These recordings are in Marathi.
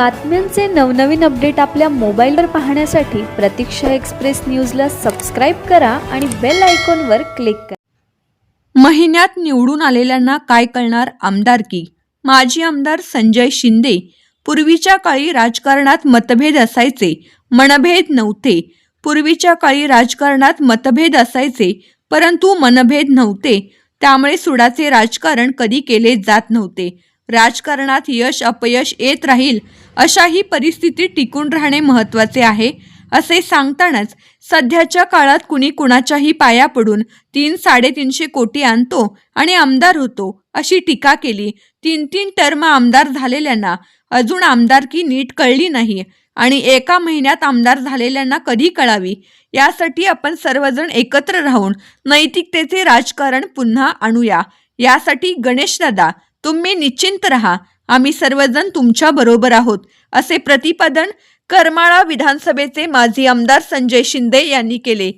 बातम्यांचे नवनवीन अपडेट आपल्या मोबाईलवर पाहण्यासाठी प्रतीक्षा एक्सप्रेस न्यूजला सबस्क्राईब करा आणि बेल आयकॉनवर क्लिक करा. महिन्यात निवडून आलेल्यांना काय कळणार आमदारकी माजी आमदार संजय शिंदे पूर्वीच्या काळी राजकारणात मतभेद असायचे मनभेद नव्हते. पूर्वीच्या काळी राजकारणात मतभेद असायचे परंतु मनभेद नव्हते. त्यामुळे सुडाचे राजकारण कधी केले जात नव्हते. राजकारणात यश अपयश येत राहील अशा ही परिस्थिती टिकून राहणे महत्त्वाचे आहे असे सांगतानाच सध्याच्या काळात कुणी कुणाच्याही पाया पडून तीन साडेतीनशे कोटी आणतो आणि आमदार होतो अशी टीका केली. तीन तीन टर्म आमदार झालेल्यांना अजून आमदारकी नीट कळली नाही आणि एका महिन्यात आमदार झालेल्यांना कधी कळावी? यासाठी आपण सर्वजण एकत्र राहून नैतिकतेचे राजकारण पुन्हा आणूया. यासाठी गणेशदादा तुम्ही निश्चिंत राहा. आम्ही सर्वजण तुमच्या बरोबर आहोत असे प्रतिपादन करमाळा विधानसभेचे माजी आमदार संजय शिंदे यांनी केले.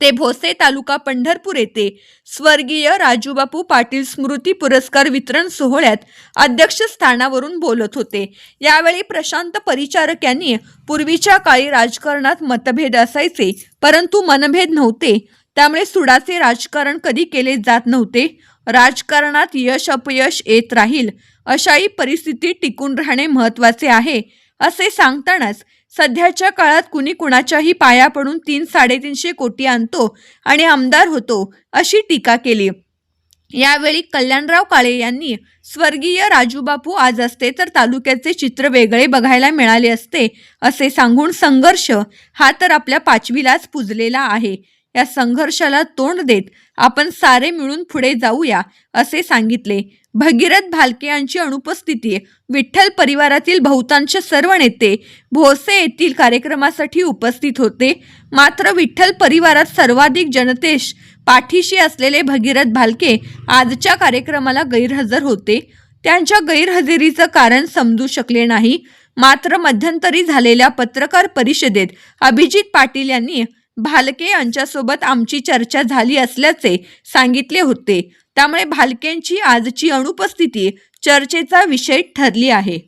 ते भोसे तालुका पंढरपूर येथे स्वर्गीय राजूबापू पाटील स्मृती पुरस्कार वितरण सोहळ्यात अध्यक्षस्थानावरून बोलत होते. यावेळी प्रशांत परिचारक यांनी पूर्वीच्या काळी राजकारणात मतभेद असायचे परंतु मनभेद नव्हते. त्यामुळे सुडाचे राजकारण कधी केले जात नव्हते. राजकारणात यश अपयश येत राहील. अशाही परिस्थिती टिकून राहणे महत्त्वाचे आहे. असे सांगतानाच सध्याच्या काळात कुणी कुणाच्याही पाया पडून तीन साडेतीनशे कोटी आणतो आणि आमदार होतो अशी टीका केली. यावेळी कल्याणराव काळे यांनी स्वर्गीय राजूबापू आज असते तर तालुक्याचे चित्र वेगळे बघायला मिळाले असते असे सांगून संघर्ष हा तर आपल्या पाचवीलाच पुजलेला आहे. या संघर्षाला तोंड देत आपण सारे मिळून पुढे जाऊया असे सांगितले. भगीरथ भालके यांची अनुपस्थिती विठ्ठल परिवारातील बहुतांश सर्व नेते भोसे येथील कार्यक्रमासाठी उपस्थित होते. मात्र विठ्ठल परिवारात सर्वाधिक जनतेश पाठीशी असलेले भगीरथ भालके आजच्या कार्यक्रमाला गैरहजर होते. त्यांच्या गैरहजेरीचं कारण समजू शकले नाही. मात्र मध्यंतरी झालेल्या पत्रकार परिषदेत अभिजित पाटील यांनी भालके यांच्यासोबत आमची चर्चा झाली असल्याचे सांगितले होते. त्यामुळे भालकेंची आजची अनुपस्थिती चर्चेचा विषय ठरली आहे.